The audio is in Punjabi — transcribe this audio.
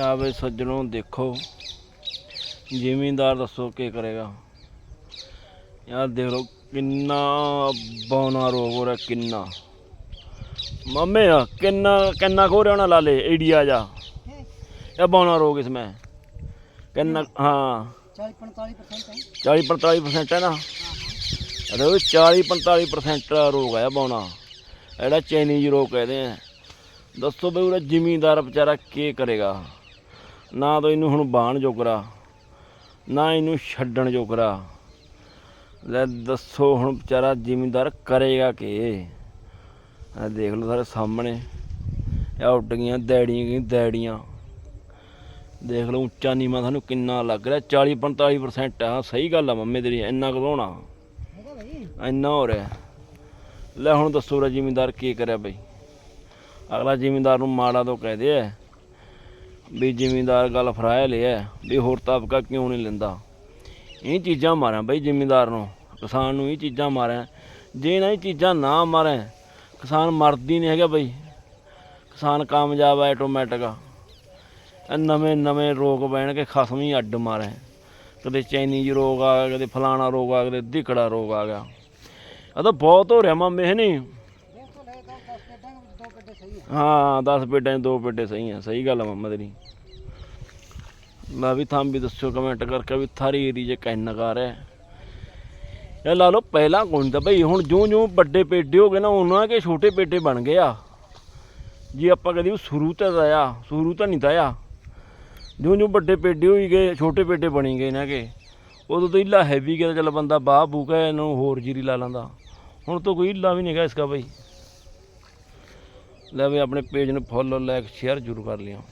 ਆ ਵੇ ਸੱਜਣੋ ਦੇਖੋ। ਜ਼ਿਮੀਂਦਾਰ ਦੱਸੋ ਕੀ ਕਰੇਗਾ। ਯਾਰ ਦੇਖ ਲਓ ਕਿੰਨਾ ਬੌਨਾ ਰੋਗ ਹੋ ਰਿਹਾ ਕਿੰਨਾ। ਮੰਮੇ ਆ ਕਿੰਨਾ ਕਿੰਨਾ ਖੋ ਰਿਹਾ ਨਾ ਲਾਲੇ ਏਡੀਆ ਜਾ। ਇਹ ਬੌਨਾ ਰੋਗ ਇਸ ਮੈਂ। ਕਿੰਨਾ ਹਾਂ। 40 45% ਹੈ। 40 45% ਹੈ ਨਾ। ਅਰੇ ਉਹ 40 45% ਰੋਗ ਆਇਆ ਬੌਨਾ ਇਹੜਾ ਚਾਈਨੀਜ਼ ਰੋਗ ਕਹਿੰਦੇ ਆ। ਦੱਸੋ ਬਈ ਉਹਦਾ ਜ਼ਿਮੀਂਦਾਰ ਵਿਚਾਰਾ ਕੀ ਕਰੇਗਾ। ਨਾ ਤਾਂ ਇਹਨੂੰ ਹੁਣ ਬਾਣ ਜੋਗਰਾ, ਨਾ ਇਹਨੂੰ ਛੱਡਣ ਜੋਗਰਾ। ਲੈ ਦੱਸੋ ਹੁਣ ਵਿਚਾਰਾ ਜ਼ਿਮੀਂਦਾਰ ਕਰੇਗਾ ਕਿ? ਆ ਦੇਖ ਲਓ ਸਾਰੇ ਸਾਹਮਣੇ, ਇਹ ਉੱਡ ਗਈਆਂ ਦੈੜੀਆਂ ਗਈਆਂ ਦੈੜੀਆਂ ਦੇਖ ਲਓ ਉੱਚਾ ਨੀਵਾਂ ਤੁਹਾਨੂੰ ਕਿੰਨਾ ਲੱਗ ਰਿਹਾ 40 45% ਆ, ਸਹੀ ਗੱਲ ਆ ਮੰਮੀ ਤੇਰੀ, ਇੰਨਾ ਕੁ ਇੰਨਾ ਹੋ ਰਿਹਾ। ਲੈ ਹੁਣ ਦੱਸੋ ਰਾ ਜ਼ਿਮੀਂਦਾਰ ਕੀ ਕਰਿਆ ਬਈ? ਅਗਲਾ ਜ਼ਿਮੀਂਦਾਰ ਨੂੰ ਮਾੜਾ ਤੋਂ ਕਹਦੇ ਐ ਵੀ ਜ਼ਿਮੀਂਦਾਰ ਗੱਲ ਫਰਾਇਆ ਲਿਆ, ਵੀ ਹੋਰ ਤਬਕਾ ਕਿਉਂ ਨਹੀਂ ਲੈਂਦਾ। ਇਹ ਚੀਜ਼ਾਂ ਮਾਰਾਂ ਬਈ ਜ਼ਿਮੀਂਦਾਰ ਨੂੰ, ਕਿਸਾਨ ਨੂੰ ਇਹ ਚੀਜ਼ਾਂ ਮਾਰਾਂ। ਜੇ ਨਾ ਇਹ ਚੀਜ਼ਾਂ ਨਾ ਮਾਰਾਂ, ਕਿਸਾਨ ਮਰਦੀ ਨਹੀਂ ਹੈਗਾ ਬਈ। ਕਿਸਾਨ ਕਾਮਯਾਬ ਹੈ ਆਟੋਮੈਟਿਕ। ਇਹ ਨਵੇਂ ਨਵੇਂ ਰੋਗ ਬੈਣ ਕੇ ਖਸਮ ਹੀ ਅੱਡ ਮਾਰੇ। ਕਦੇ ਚਾਈਨੀਜ਼ ਰੋਗ ਆ ਗਿਆ, ਕਦੇ ਫਲਾਣਾ ਰੋਗ ਆ ਗਿਆ, ਕਦੇ ਧਿਕੜਾ ਰੋਗ ਆ ਗਿਆ। ਇਹ ਤਾਂ ਬਹੁਤ ਹੋ ਰਿਹਾ ਮਾਮੇ ਨਹੀਂ ਦੇਖ ਤੋਂ ਲੈ ਤਾਂ 10 ਪੇਟਾਂ ਵਿੱਚ ਦੋ ਪੇਟੇ ਸਹੀ ਹਾਂ 10 ਪੇਟਾਂ 'ਚ ਦੋ ਪੇਟੇ ਸਹੀ ਆ, ਸਹੀ ਗੱਲ ਆ ਮਾਮਾ ਤੇਰੀ ਮੈਂ ਵੀ ਥਾਂ ਵੀ ਦੱਸਿਓ ਕਮੈਂਟ ਕਰਕੇ ਵੀ ਥਾਰੀ ਏਰੀਏ 'ਚ ਕਿੰਨਾ ਕਰ ਰਿਹਾ ਇਹ ਲਾ ਲਓ ਪਹਿਲਾਂ ਕੋਈ ਤਾਂ ਬਈ ਹੁਣ ਜਿਉਂ ਜਿਉਂ ਵੱਡੇ ਪੇਡੇ ਹੋ ਗਏ ਨਾ ਉਹਨਾਂ ਕੇ ਛੋਟੇ ਪੇਟੇ ਬਣ ਗਏ ਆ। ਜੇ ਆਪਾਂ ਕਹਦੇ ਸ਼ੁਰੂ ਤਾਂ ਆਇਆ ਸ਼ੁਰੂ ਤਾਂ ਨਹੀਂ ਆਇਆ ਜਿਉਂ ਜਿਉਂ ਵੱਡੇ ਪੇਡੇ ਹੋਈ ਗਏ, ਛੋਟੇ ਪੇਟੇ ਬਣੀ ਗਏ ਨਾ ਕਿ। ਉਦੋਂ ਤਾਂ ਇੱਲਾ ਹੈਵੀ ਗਿਆ, ਚੱਲ ਬੰਦਾ ਬਾਹ ਬੂਕਾ ਇਹਨੂੰ ਹੋਰ ਜੀਰੀ ਲਾ ਲੈਂਦਾ। ਹੁਣ ਤਾਂ ਕੋਈ ਇੱਲਾ ਵੀ ਨਹੀਂ ਨਹੀਂਗਾ ਇਸਕਾ ਬਈ। ਲੈ ਵੀ ਆਪਣੇ ਪੇਜ ਨੂੰ ਫੋਲੋ ਲਾਈਕ ਸ਼ੇਅਰ ਜ਼ਰੂਰ ਕਰ ਲਿਓ।